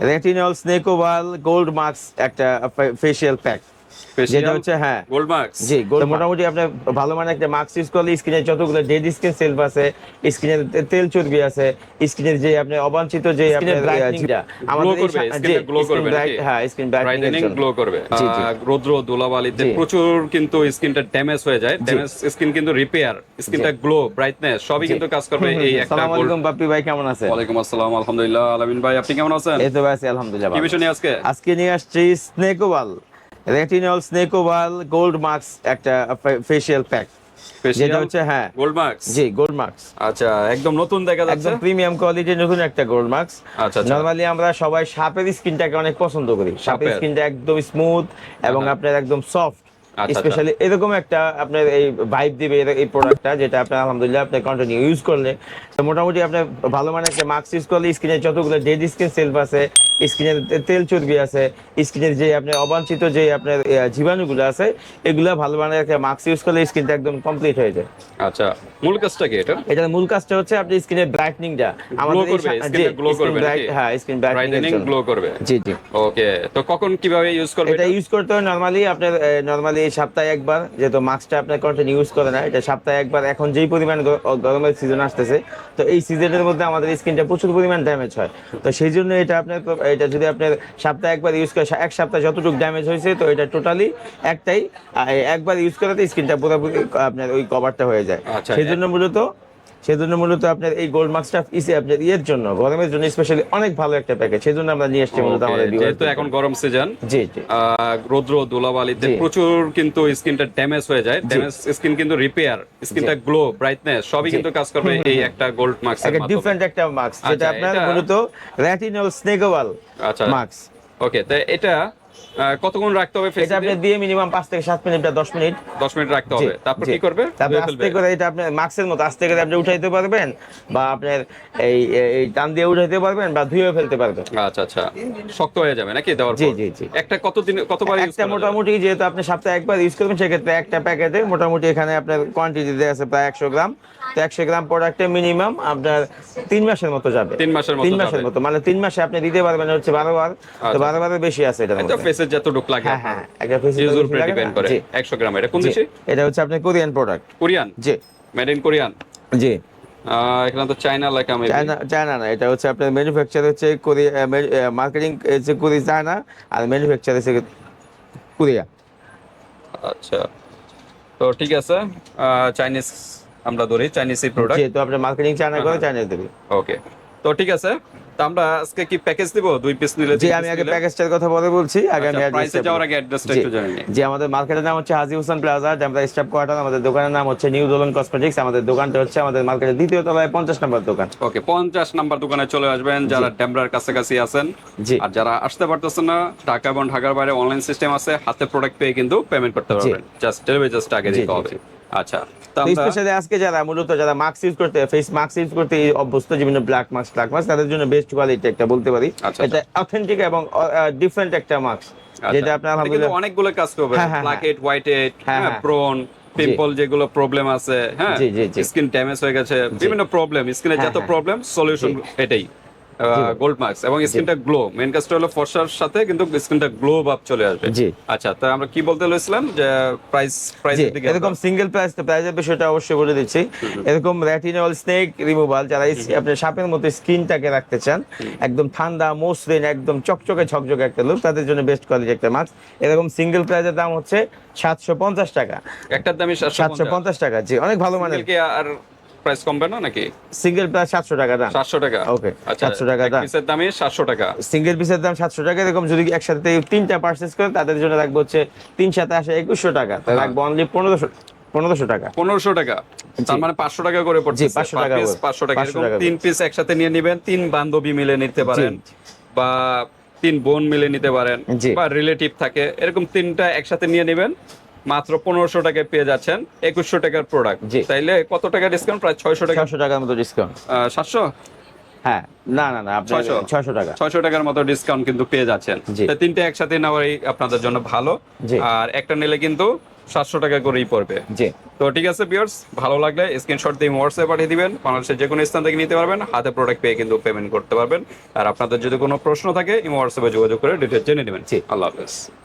Retinol স্নেকোভাল gold marks একটা facial pack যেটা হচ্ছে হ্যাঁ। গোল্ড মার্কস জি গোল্ড মোটামুটি আপনার ভালো মানে একটা মাস্ক ইউজ করলে স্কিনে যতগুলো ডেড স্কিন সেলফ আছে স্কিনের তেল চর্বি আছে স্কিনের যে আপনার অবাঞ্ছিত যে আপনার ব্রাইটনিংটা গ্লো করবে স্কিনটা গ্লো করবে নাকি? হ্যাঁ রৌদ্র ধুলাবালিতে প্রচুর কিন্তু স্কিনটা ড্যামেজ হয়ে যায়। ড্যামেজ স্কিন কিন্তু রিপেয়ার স্কিনটা গ্লো ব্রাইটনেস সবই কিন্তু কাজ করবে এই একটা সালাম আলাইকুম বাপ্পি ভাই কেমন আছেন? ওয়ালাইকুম আসসালাম আলহামদুলিল্লাহ। আলামিন ভাই আপনি কেমন আছেন? এই তো ভাই আছি আলহামদুলিল্লাহ কি বিষয় নিয়ে আজকে? আজকে নিয়ে আসছি স্নেকোভাল রেটিনল স্নেকোভাল গোল্ড মার্কস একটা ফেশিয়াল প্যাক যেটা হচ্ছে হ্যাঁ। গোল্ড মার্কস জি গোল্ড মার্কস আচ্ছা একদম নতুন দেখা যাচ্ছে? একদম প্রিমিয়াম কোয়ালিটির নতুন একটা গোল্ড মার্কস আচ্ছা, আচ্ছা। নরমালি আমরা সবাই সাপের স্কিনটাকে অনেক পছন্দ করি। সাপের? স্কিনটা একদম স্মুথ এবং আপনার একদম সফট আচ্ছা। স্পেশালি এরকম একটা আপনার এই ভাইব দিবে এই প্রোডাক্টটা যেটা আপনার আলহামদুলিল্লাহ আপনি কন্টিনিউ ইউজ করলে। তো মোটামুটি আপনার ভালো মানে একটা মাস্ক ইউজ করলে স্কিনের যতগুলো ডেড স্কিন সেলফ আছে স্কিনের তেল চর্বি আছে স্কিনের যে আপনার অবাঞ্ছিত যে আপনার জীবাণুগুলো আছে এগুলো ভালো মানে একটা মাস্ক ইউজ করলে স্কিনটা একদম কমপ্লিট হয়ে যায়। আচ্ছা মূল কাজটা কি এটা? এটার মূল কাজটা হচ্ছে আপনি স্কিনের ব্রাইটনিংটা গ্লো করবে স্কিনটা গ্লো করবে হ্যাঁ স্কিন ব্রাইটনিং গ্লো করবে। জি জি। ওকে তো কখন কীভাবে ইউজ করবে এটা ইউজ করতে হয় নরমালি আপনার নরমালি সপ্তাহে একবার যেহেতু মাস্কটা আপনার কন্টিনিউ ইউজ করে না এটা সপ্তাহে একবার এখন যেই পরিমাণ গরমের সিজন আসতেছে তো এই সিজনের মধ্যে আমাদের স্কিনটা প্রচুর পরিমাণ ড্যামেজ হয়। তো সেই জন্য এটা আপনার এটা যদি আপনি সপ্তাহে একবার ইউজ করে এক সপ্তাহে যতটুকু ড্যামেজ হয়েছে তো এটা টোটালি একটাই একবার ইউজ করাতে স্কিনটা পুরোপুরি আপনার ওই কভারটা হয়ে যায়। আচ্ছা, সেই জন্য মূলত সেই জন্য মূলত আপনার এই গোল্ড মার্কসটা ইসে আপনার ইয়ের জন্য। গরমের জন্য স্পেশালি অনেক ভালো একটা প্যাকেজ সেই জন্য আমরা নিয়ে এসেছি মূলত আমাদের যেহেতু এখন গরম সিজন জি জি। রৌদ্র ধুলাবালিতে প্রচুর কিন্তু স্কিনটা ড্যামেজ হয়ে যায়। ড্যামেজ স্কিন কিন্তু রিপেয়ার স্কিনটা গ্লো ব্রাইটনেস সবই কিন্তু কাজ করবে এই একটা গোল্ড এর একটা ডিফারেন্ট একটা মার্কস যেটা আচ্ছা, আপনার মূলত রেটিনল স্নেগোভাল আচ্ছা। মার্কস ওকে তো এটা কতক্ষণ রাখতে হবে এটা আপনি দিয়ে মিনিমাম পাঁচ থেকে সাত মিনিট বা দশ মিনিট। 10 মিনিট রাখতে হবে। তারপর কি করবে? তারপর আস্তে করে এটা আপনার মার্কসের মতো আস্তে করে আপনি উঠাইতে পারবেন বা আপনার এই এই টান দিয়ে উঠাইতে পারবেন বা ধুয়ে ফেলতে পারবেন। আচ্ছা আচ্ছা। শক্ত হয়ে যাবে নাকি দেওয়ার পর? জি, জি। একটা কতদিন কতবার ইউজ একটা মোটামুটি যেহেতু আপনি সপ্তাহে একবার ইউজ করবেন সেক্ষেত্রে একটা প্যাকেটে মোটামুটি এখানে আপনার কোয়ান্টিটি আছে প্রায় একশো গ্রাম। তো একশো গ্রাম প্রোডাক্টে মিনিমাম আপনার তিন মাসের মতো যাবে। তিন মাসের মতো তিন মাসের মতো। মানে তিন মাসে আপনি দিতে পারবেন হচ্ছে বারো বার। তো আচ্ছা। বারো বারের বেশি আছে এটা ফেসের যতটুকু লাগে হ্যাঁ হ্যাঁ একটা face ইউজের উপরে ডিপেন্ড করে 100 গ্রাম এটা কোন দেশে? এটা হচ্ছে আপনার কোরিয়ান প্রোডাক্ট কোরিয়ান জি। মেড ইন কোরিয়ান জি। এখানে তো চায়না লেখা চায়না চায়না না এটা হচ্ছে আপনার ম্যানুফ্যাকচার হচ্ছে কোরিয়া মার্কেটিং হচ্ছে কোরিয়া চায়না আর ম্যানুফ্যাকচার হচ্ছে কোরিয়া আচ্ছা। তো ঠিক আছে চাইনিজ আমরা ধরি চাইনিজ প্রোডাক্ট যেহেতু আপনার মার্কেটিং চায়না করে হ্যাঁ। চায়না দেবে ওকে তো ঠিক আছে তো আমরা আজকে কি প্যাকেজ দিব? দুই পিস নিলে জি আমি আগে প্যাকেজটার কথা বলে বলছি আগে আমি প্রাইসে যাওয়ার আগে অ্যাড্রেসটা একটু জানি। জি আমাদের মার্কেটের নাম হচ্ছে Haji Hossain plaza staff quarter আমাদের দোকানের নাম হচ্ছে নিউ দোলন কসমেটিক্স আমাদের দোকানটা হচ্ছে আমাদের মার্কেটের দ্বিতীয় তলায় পঞ্চাশ নম্বর দোকান। ওকে পঞ্চাশ নাম্বার দোকানে চলে আসবেন যারা ডেমরার কাছাকাছি আছেন। জি। আর যারা আসতে পারতেছেন না ঢাকা এবং ঢাকার বাইরে অনলাইন সিস্টেম আছে হাতে প্রোডাক্ট পেয়ে কিন্তু পেমেন্ট করতে পারবেন। জাস্ট ডেলিভারি জাস্ট আগে দিতে হবে। আচ্ছা স্পেশালি আজকে যারা মূলত যারা মাস্ক ইউজ করতে ফেস মাস্ক ইউজ করতে এই অভ্যস্ত বিভিন্ন ব্ল্যাক মাস্ক ব্ল্যাক মাস্ক তাদের জন্য বেস্ট কোয়ালিটি একটা বলতে পারি। আচ্ছা, এটা অথেন্টিক এবং ডিফারেন্ট একটা মাস্ক আচ্ছা, যেটা আপনার আলহামদুলিল্লাহ অনেকগুলো কাজ করবে। হ্যাঁ, হ্যাঁ, ব্ল্যাক হেড হোয়াইট হেড হ্যাঁ, হ্যাঁ হ্যাঁ। ব্রোন পিম্পল যেগুলো প্রবলেম আছে হ্যাঁ। স্কিন ড্যামেজ হয়ে গেছে বিভিন্ন প্রবলেম স্কিনে হ্যাঁ, যত হ্যাঁ। প্রবলেম সলিউশন এটাই। গোল্ড মার্কস এবং স্কিনটা গ্লো মেন কাজটা হলো ফর্সার সাথে কিন্তু স্কিনটা গ্লো ভাব চলে আসবে। জি। আচ্ছা তো আমরা কি বলতে লইছিলাম? যে প্রাইস জি প্রাইসের দিকে এরকম সিঙ্গেল প্রাইস প্রাইসের বিষয়টা অবশ্যই বলে দিচ্ছি। এরকম রেটিনল স্নেক রিমুভাল যারা এই আপনার সাপের মতো স্কিনটাকে রাখতে চান একদম ঠান্ডা মসৃণ একদম চকচকে ঝকঝকে একটা লুক তাদের জন্য বেস্ট কোয়ালিটি একটা মাস্ক এরকম সিঙ্গেল প্রাইসের দাম হচ্ছে সাতশো পঞ্চাশ টাকা। একটার দামই সাতশো পঞ্চাশ। টাকা জি অনেক ভালো মানের। কি আর প্রাইস কমবে না নাকি? সিঙ্গেল প্রাইস সাতশো টাকা দাম। সাতশো টাকা। Okay, আচ্ছা 700 টাকা দাম। পিসের দামই সাতশো টাকা। সিঙ্গেল পিসের দাম সাতশো টাকা এরকম যদি একসাথে তিনটা পার্চেস করে তাদের জন্য রাখব হচ্ছে তিন সাথে আসে একুশশো টাকা। তাহলে রাখব অনলি পনেরোশো পনেরোশো টাকা। পনেরোশো টাকা। তার মানে পাঁচশো টাকা করে পড়ছে 500 টাকা পাঁচশো টাকা। এরকম তিন পিস একসাথে নিয়ে নেবেন তিন বান্ধবী মিলে নিতে পারেন বা তিন বোন মিলে নিতে পারেন বা রিলেটিভ থাকে এরকম তিনটা একসাথে নিয়ে নেবেন। মাত্র পনেরোশো টাকায় পেয়ে যাচ্ছেন। একুশশো টাকার প্রোডাক্ট তাইলে কত টাকা ডিসকাউন্ট প্রায় ছয়শো টাকা। ছশো টাকার মতো ডিসকাউন্ট সাতশো? হ্যাঁ না না না 600 ছয়শো। টাকা। ছয়শো টাকার মতো ডিসকাউন্ট কিন্তু পেয়ে যাচ্ছেন। তিনটে একসাথে নেওয়াই আপনাদের জন্য ভালো। আর একটা নিলে কিন্তু সাতশো টাকা করেই পড়বে। জি। তো ঠিক আছে বিয়ার্স ভালো লাগলে স্ক্রিনশট দিয়ে হোয়াটসঅ্যাপ পাঠিয়ে দিবেন। বাংলাদেশের যে কোনো স্থান থেকে নিতে পারবেন। হাতে প্রোডাক্ট পেয়ে কিন্তু পেমেন্ট করতে পারবেন। আর আপনাদের যদি কোনো প্রশ্ন থাকে হোয়াটসঅ্যাপে যোগাযোগ করে ডিটেলস জেনে নেবেন। জি। আল্লাহ হাফেজ।